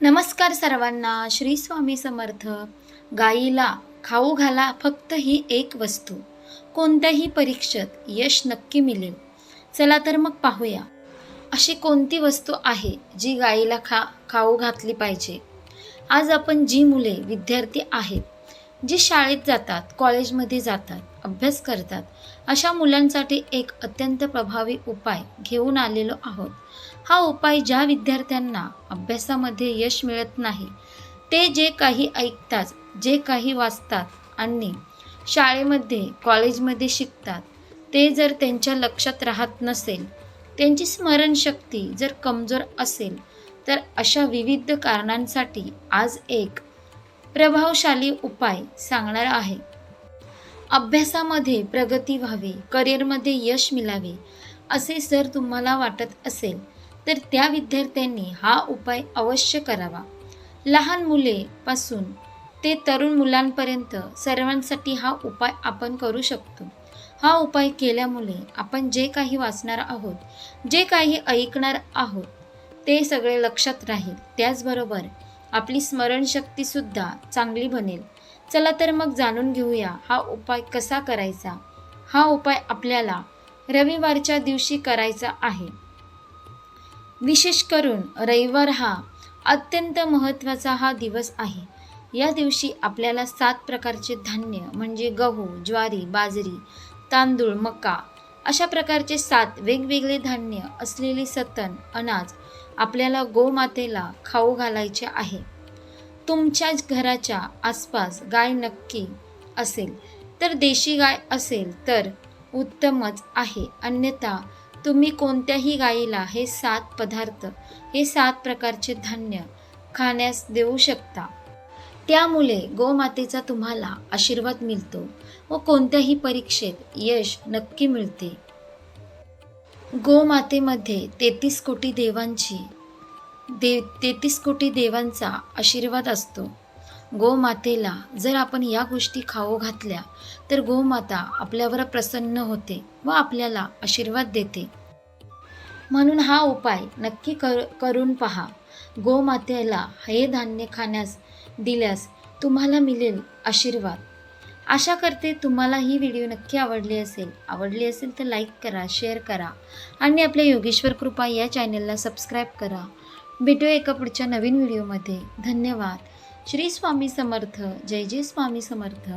नमस्कार सर्वांना श्री स्वामी समर्थ. गाईला खाऊ घाला फक्त ही एक वस्तू. कोणत्याही परीक्षेत यश नक्की मिळेल. चला तर मग पाहूया. अशी कोणती वस्तू आहे जी गाईला खा खाऊ घातली पाहिजे? आज आपण जी मुले विद्यार्थी आहेत जे शाळेत जातात कॉलेजमध्ये जातात अभ्यास करतात अशा मुलांसाठी एक अत्यंत प्रभावी उपाय घेऊन आलेलो आहोत. हा उपाय ज्या विद्यार्थ्यांना अभ्यासामध्ये यश मिळत नाही ते जे काही ऐकतात जे काही वाचतात आणि शाळेमध्ये कॉलेजमध्ये शिकतात ते जर त्यांच्या लक्षात राहत नसेल त्यांची स्मरणशक्ती जर कमजोर असेल तर अशा विविध कारणांसाठी आज एक प्रभावशाली उपाय सांगणार आहे. अभ्यासामध्ये प्रगती व्हावी करिअरमध्ये यश मिळावे असे जर तुम्हाला वाटत असेल तर त्या विद्यार्थ्यांनी हा उपाय अवश्य करावा. लहान मुलेपासून ते तरुण मुलांपर्यंत सर्वांसाठी हा उपाय आपण करू शकतो. हा उपाय केल्यामुळे आपण जे काही वाचणार आहोत जे काही ऐकणार आहोत ते सगळे लक्षात राहील. त्याचबरोबर आपली स्मरणशक्तीसुद्धा चांगली बनेल. चला तर मग जाणून घेऊया हा उपाय कसा करायचा? हा उपाय आपल्याला रविवारच्या दिवशी करायचा आहे. विशेष करून रविवार हा अत्यंत महत्त्वाचा हा दिवस आहे. या दिवशी आपल्याला सात प्रकारचे धान्य म्हणजे गहू ज्वारी बाजरी तांदूळ मका अशा प्रकारचे सात वेगवेगळे धान्य असलेले सतन अनाज आपल्याला गोमातेला खाऊ घालायचे आहे. तुमच्या घराच्या आसपास गाय नक्की असेल तर देशी गाय असेल तर उत्तमच आहे. अन्यथा तुम्ही कोणत्याही गायीला हे सात पदार्थ हे सात प्रकारचे धान्य खाण्यास देऊ शकता. त्यामुळे गोमातेचा तुम्हाला आशीर्वाद मिळतो व कोणत्याही परीक्षेत यश नक्की मिळते. गोमातेमध्ये तेहतीस कोटी देवांची देव तेहतीस कोटी देवांचा आशीर्वाद असतो. गोमातेला जर आपण या गोष्टी खाऊ घातल्या तर गोमाता आपल्यावर प्रसन्न होते व आपल्याला आशीर्वाद देते. म्हणून हा उपाय नक्की कर करून पहा. गोमातेला हे धान्य खाण्यास दिल्यास तुम्हाला मिळेल आशीर्वाद. आशा करते तुम्हाला ही व्हिडिओ नक्की आवडली असेल. आवडली असेल तर लाईक करा शेअर करा आणि आपल्या योगेश्वर कृपा या चॅनलला सबस्क्राईब करा. भेटूया एका पुढच्या नवीन व्हिडिओमध्ये. धन्यवाद. श्री स्वामी समर्थ. जय जय स्वामी समर्थ.